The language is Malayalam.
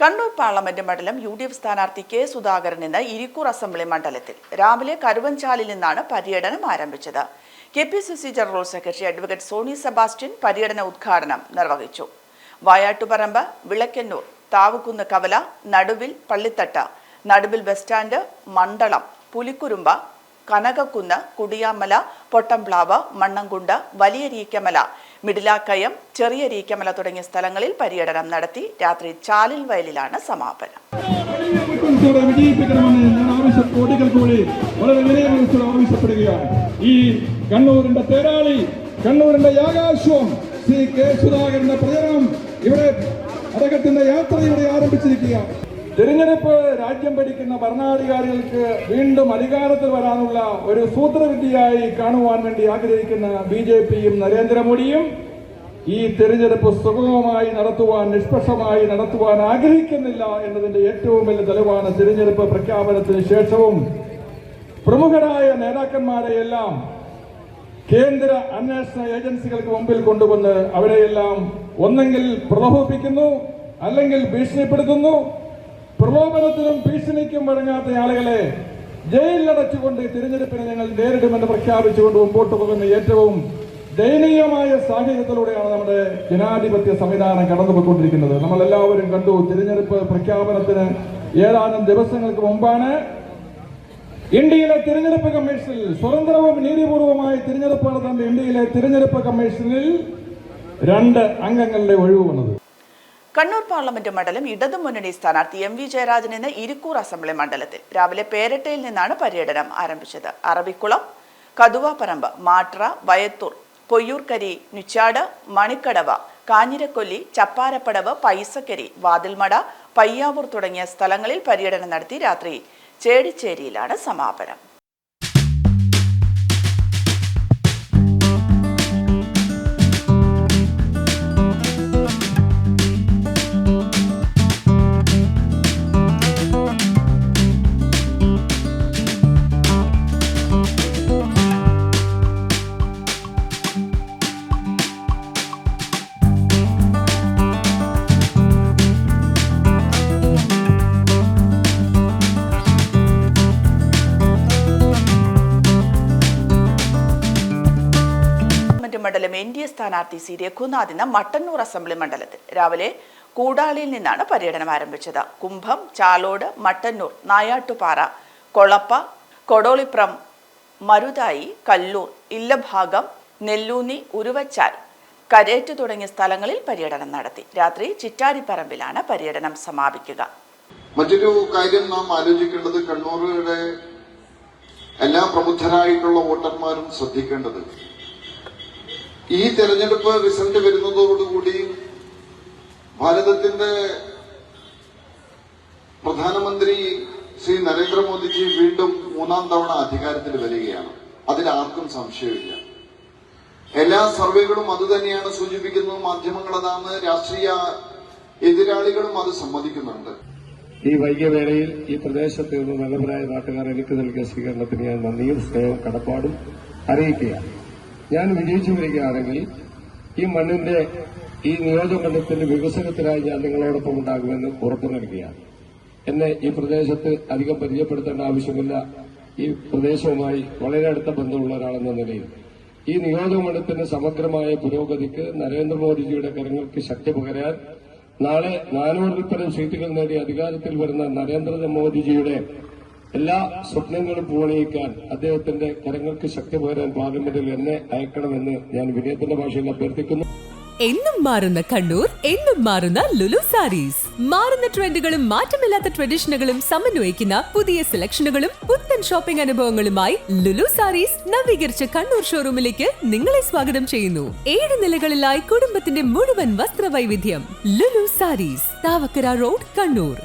കണ്ണൂർ പാർലമെന്റ് മണ്ഡലം യു ഡി എഫ് സ്ഥാനാർത്ഥി കെ സുധാകരൻ ഇന്ന് ഇരിക്കൂർ അസംബ്ലി മണ്ഡലത്തിൽ രാവിലെ കരുവഞ്ചാലിൽ നിന്നാണ് പര്യടനം ആരംഭിച്ചത്. K P C C general secretary advocate Sony Sebastian പര്യടന ഉദ്ഘാടനം നിർവഹിച്ചു. വായാട്ടുപറമ്പ് വിളക്കന്നൂർ താവുകുന്ന് കവല നടുവിൽ പള്ളിത്തട്ട നടുവിൽ ബസ് സ്റ്റാൻഡ് മണ്ഡലം പുലിക്കുരുമ്പ കനകക്കുന്ന് കുടിയാമല പൊട്ടംപ്ലാവ് മണ്ണംകുണ്ട് വലിയ രീക്കമല മിഡിലാക്കയം ചെറിയ രീക്കമല തുടങ്ങിയ സ്ഥലങ്ങളിൽ പര്യടനം നടത്തി രാത്രി ചാലിൽ വയലിലാണ് സമാപനം. ഈ കണ്ണൂരിന്റെ തേരാളി കണ്ണൂരിന്റെ യാകാശ്വം ശ്രീ കെ സുധാകരന്റെ പ്രചരണം ഇവിടെ അദ്ദേഹത്തിന്റെ യാത്ര ഇവിടെ ആരംഭിച്ചിരിക്കുകയാണ്. തിരഞ്ഞെടുപ്പ് രാജ്യം ഭരിക്കുന്ന ഭരണാധികാരികൾക്ക് വീണ്ടും അധികാരത്തിൽ വരാനുള്ള ഒരു സൂത്രവിദ്യയായി കാണുവാൻ വേണ്ടി ആഗ്രഹിക്കുന്ന ബി ജെ പിയും നരേന്ദ്രമോദിയും ഈ തിരഞ്ഞെടുപ്പ് സുഗമമായി നടത്തുവാൻ നിഷ്പക്ഷമായി നടത്തുവാൻ ആഗ്രഹിക്കുന്നില്ല എന്നതിന്റെ ഏറ്റവും വലിയ തെളിവാണ് തിരഞ്ഞെടുപ്പ് പ്രഖ്യാപനത്തിന് ശേഷവും. പ്രമുഖരായ നേതാക്കന്മാരെയെല്ലാം കേന്ദ്ര അന്വേഷണ ഏജൻസികൾക്ക് മുമ്പിൽ കൊണ്ടുവന്ന് അവരെയെല്ലാം ഒന്നെങ്കിൽ പ്രലോഭിപ്പിക്കുന്നു അല്ലെങ്കിൽ ഭീഷണിപ്പെടുത്തുന്നു പ്രലോഭനത്തിനും ഭീഷണിക്കും വഴങ്ങാത്ത ആളുകളെ ജയിലിലടച്ചുകൊണ്ട് തിരഞ്ഞെടുപ്പിനെ ഞങ്ങൾ നേരിടുമെന്ന് പ്രഖ്യാപിച്ചുകൊണ്ട് മുമ്പോട്ട് പോകുന്ന ഏറ്റവും ദയനീയമായ സാഹചര്യത്തിലൂടെയാണ് നമ്മുടെ ജനാധിപത്യ സംവിധാനം കടന്നുപോയിക്കൊണ്ടിരിക്കുന്നത്. നമ്മൾ എല്ലാവരും കണ്ടു തിരഞ്ഞെടുപ്പ് പ്രഖ്യാപനത്തിന് ഏതാനും ദിവസങ്ങൾക്ക് മുമ്പാണ് ഇന്ത്യയിലെ തിരഞ്ഞെടുപ്പ് കമ്മീഷനിൽ സ്വതന്ത്രവും നീതിപൂർവമായ തിരഞ്ഞെടുപ്പ് നടത്തേണ്ട ഇന്ത്യയിലെ തിരഞ്ഞെടുപ്പ് കമ്മീഷനിൽ രണ്ട് അംഗങ്ങളുടെ ഒഴിവ് വന്നത്. കണ്ണൂർ പാർലമെന്റ് മണ്ഡലം ഇടതുമുന്നണി സ്ഥാനാർത്ഥി എം വി ജയരാജൻ ഇന്ന് ഇരിക്കൂർ അസംബ്ലി മണ്ഡലത്തിൽ. രാവിലെ പേരട്ടയിൽ നിന്നാണ് പര്യടനം ആരംഭിച്ചത്. അറബിക്കുളം കതുവാപ്പറമ്പ് മാട്ര വയത്തൂർ പൊയ്യൂർക്കരി നുച്ചാട് മണിക്കടവ കാഞ്ഞിരക്കൊല്ലി ചപ്പാരപ്പടവ് പൈസക്കരി വാതിൽമട പയ്യാവൂർ തുടങ്ങിയ സ്ഥലങ്ങളിൽ പര്യടനം നടത്തി രാത്രി ചേടിച്ചേരിയിലാണ് സമാപനം. മണ്ഡലം എൻ ഡി എ സ്ഥാനാർത്ഥി സി രഘുനാഥ് ഇന്ന് മട്ടന്നൂർ അസംബ്ലി മണ്ഡലത്തിൽ രാവിലെ കൂടാളിയിൽ നിന്നാണ് പര്യടനം ആരംഭിച്ചത്. കുംഭം ചാലോട് മട്ടന്നൂർ നായാട്ടുപാറ കൊളപ്പ കൊടോളിപ്രം മരുതായി കല്ലൂർ ഇല്ലഭാഗം നെല്ലൂന്നി ഉരുവച്ചാൽ കരേറ്റ് തുടങ്ങിയ സ്ഥലങ്ങളിൽ പര്യടനം നടത്തി. രാത്രി ചിറ്റാരിപ്പറമ്പിലാണ് പര്യടനം സമാപിക്കുക. മറ്റൊരു കാര്യം നാം ആലോചിക്കേണ്ടത് കണ്ണൂരുടെ എല്ലാ പ്രബുദ്ധരായിട്ടുള്ള വോട്ടർമാരും ശ്രദ്ധിക്കേണ്ടത് ഈ തെരഞ്ഞെടുപ്പ് റിസൾട്ട് വരുന്നതോടുകൂടി ഭാരതത്തിന്റെ പ്രധാനമന്ത്രി ശ്രീ നരേന്ദ്രമോദിജി വീണ്ടും മൂന്നാം തവണ അധികാരത്തിൽ വരികയാണ്. അതിൽ ആർക്കും സംശയമില്ല. എല്ലാ സർവേകളും അതുതന്നെയാണ് സൂചിപ്പിക്കുന്നത്. മാധ്യമങ്ങൾ അതാണ്. രാഷ്ട്രീയ എതിരാളികളും അത് സമ്മതിക്കുന്നുണ്ട്. ഈ വൈകിയ വേളയിൽ ഈ പ്രദേശത്ത് നിന്ന് നല്ലവരായ നാട്ടുകാർ എനിക്ക് നൽകിയ സ്വീകരണത്തിന് ഞാൻ നന്ദിയും സ്നേഹവും കടപ്പാടും അറിയിക്കുകയാണ്. ഞാൻ വിജയിച്ചു വരികയാണെങ്കിൽ ഈ മണ്ണിന്റെ ഈ നിയോജകമണ്ഡലത്തിന്റെ വികസനത്തിനായി ഞാൻ നിങ്ങളോടൊപ്പം ഉണ്ടാകുമെന്ന് ഉറപ്പു നൽകുകയാണ് എന്നെ ഈ പ്രദേശത്ത് അധികം പരിചയപ്പെടുത്തേണ്ട ആവശ്യമില്ല. ഈ പ്രദേശവുമായി വളരെ അടുത്ത ബന്ധമുള്ള ഒരാളെന്ന നിലയിൽ. ഈ നിയോജകമണ്ഡലത്തിന്റെ സമഗ്രമായ പുരോഗതിക്ക് നരേന്ദ്രമോദിജിയുടെ കരങ്ങൾക്ക് ശക്തി പകരാൻ നാളെ നാനൂറിൽ പരം സീറ്റുകൾ നേടി അധികാരത്തിൽ വരുന്ന നരേന്ദ്രമോദിജിയുടെ എല്ലാ സ്വപ്നങ്ങളും പൂവണിയിക്കാൻ അദ്ദേഹത്തിന്റെ കരങ്ങൾക്ക് ശക്തി പകരാൻ പാർലമെന്റിൽ എന്നെ അയക്കണമെന്ന് ഞാൻ വിനയത്തിന്റെ ഭാഷയിൽ അഭ്യർത്ഥിക്കുന്നു. എന്നും മാറുന്ന കണ്ണൂർ എന്നും മാറുന്ന ലുലു സാരീസ്. മാറുന്ന ട്രെൻഡുകളും മാറ്റമില്ലാത്ത ട്രഡീഷനുകളും സമന്വയിക്കുന്ന പുതിയ സെലക്ഷനുകളും പുത്തൻ ഷോപ്പിംഗ് അനുഭവങ്ങളുമായി ലുലു സാരീസ് നവീകരിച്ച കണ്ണൂർ ഷോറൂമിലേക്ക് നിങ്ങളെ സ്വാഗതം ചെയ്യുന്നു. ഏഴ് നിലകളിലായി കുടുംബത്തിന്റെ മുഴുവൻ വസ്ത്രവൈവിധ്യം ലുലു സാരീസ് താവക്കര റോഡ് കണ്ണൂർ.